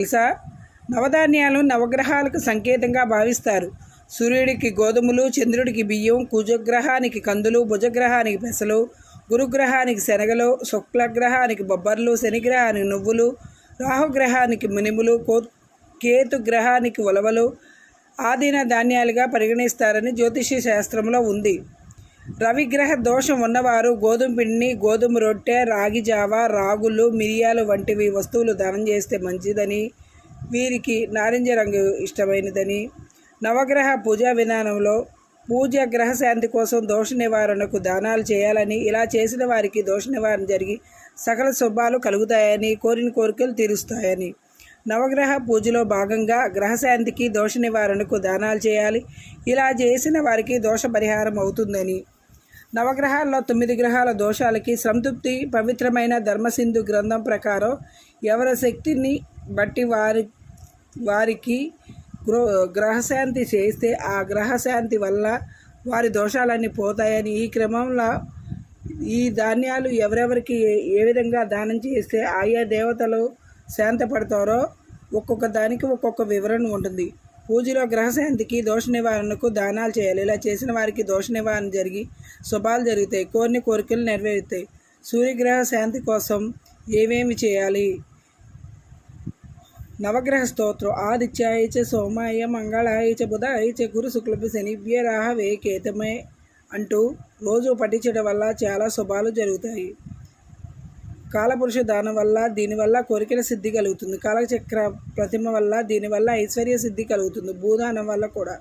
తెలుసా? నవధాన్యాలు నవగ్రహాలకు సంకేతంగా భావిస్తారు. సూర్యుడికి గోధుమలు చంద్రుడికి బియ్యం కుజగ్రహానికి కందులు భుజగ్రహానికి పెసలు గురుగ్రహానికి శనగలు శుక్లగ్రహానికి బొబ్బర్లు శనిగ్రహానికి నువ్వులు రాహుగ్రహానికి మినుములు కో కేతు గ్రహానికి ఉలవలు ఆదిన ధాన్యాలుగా పరిగణిస్తారని జ్యోతిష శాస్త్రంలో ఉంది. రవిగ్రహ దోషం ఉన్నవారు గోధుమ పిండిని గోధుమ రొట్టె రాగి జావ రాగులు మిరియాలు వంటివి వస్తువులు దానం చేస్తే మంచిదని వీరికి నారింజ రంగు ఇష్టమైనదని. నవగ్రహ పూజా విధానంలో పూజ గ్రహశాంతి కోసం దోష నివారణకు దానాలు చేయాలని ఇలా చేసిన వారికి దోష నివారణ జరిగి సకల శుభాలు కలుగుతాయని కోరిన కోరికలు తీరుస్తాయని. నవగ్రహ పూజలో భాగంగా గ్రహశాంతికి దోష నివారణకు దానాలు చేయాలి. ఇలా చేసిన వారికి దోష పరిహారం అవుతుందని. నవగ్రహాల్లో తొమ్మిది గ్రహాల దోషాలకి సంతృప్తి పవిత్రమైన ధర్మసింధు గ్రంథం ప్రకారం ఎవరి శక్తిని బట్టి వారి వారికి గ్రో గ్రహశాంతి చేస్తే ఆ గ్రహశాంతి వల్ల వారి దోషాలన్నీ పోతాయని ఈ క్రమంలో ఈ ధాన్యాలు ఎవరెవరికి ఏ- ఏ విధంగా దానం చేస్తే ఆయా దేవతలు శాంతపడతారో ఒక్కొక్క దానికి ఒక్కొక్క వివరణ ఉంటుంది. పూజలో గ్రహశాంతికి దోష నివారణకు దానాలు చేయాలి. ఇలా చేసిన వారికి దోష నివారణ జరిగి శుభాలు జరుగుతాయి. కోరిన కోరికలు నెరవేరుతాయి. సూర్యగ్రహ శాంతి కోసం ఏమేమి చేయాలి? నవగ్రహ స్తోత్రం. ఆదిత్యాయ చ సోమాయ మంగళాయ చ బుధాయ చ గురు శుక్లభి శనిభ్య రాహవే కేతమే అంటూ రోజు పఠించడం వల్ల చాలా శుభాలు జరుగుతాయి. కాలపురుష దానం వల్ల దీనివల్ల కోరికల సిద్ధి కలుగుతుంది. కాలచక్ర ప్రతిమ వల్ల దీనివల్ల ఐశ్వర్య సిద్ధి కలుగుతుంది. భూదానం వల్ల కూడా.